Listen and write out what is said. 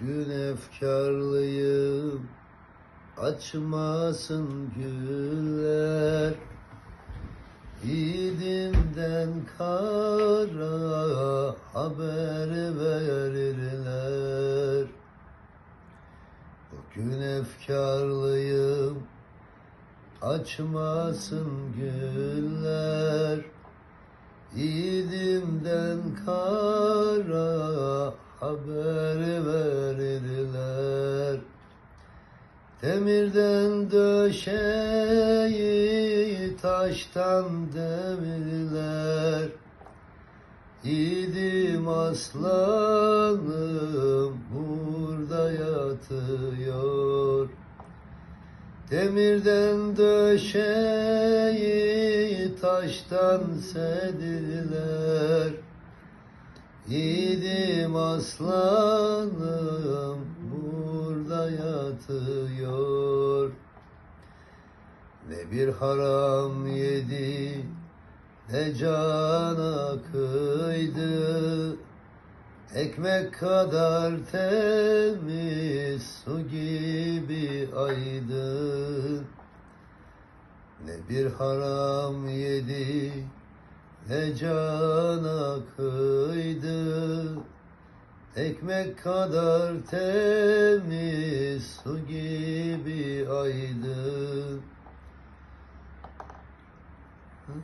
Bugün efkarlıyım Açmasın güller. Yiğidimden kara haber verirler. Bugün efkarlıyım Açmasın güller. Yiğidimden kara haber Demirden döşeyi taştan demirler. Yiğidim aslanım burada yatıyor. Demirden döşeyi taştan sedirler Yiğidim aslanım burada yatıyor Ne bir haram yedi ne cana kıydı. Ekmek kadar temiz su gibi aydın Ne bir haram yedi ne cana kıydı. Ekmek kadar temiz su gibi aydın 嗯。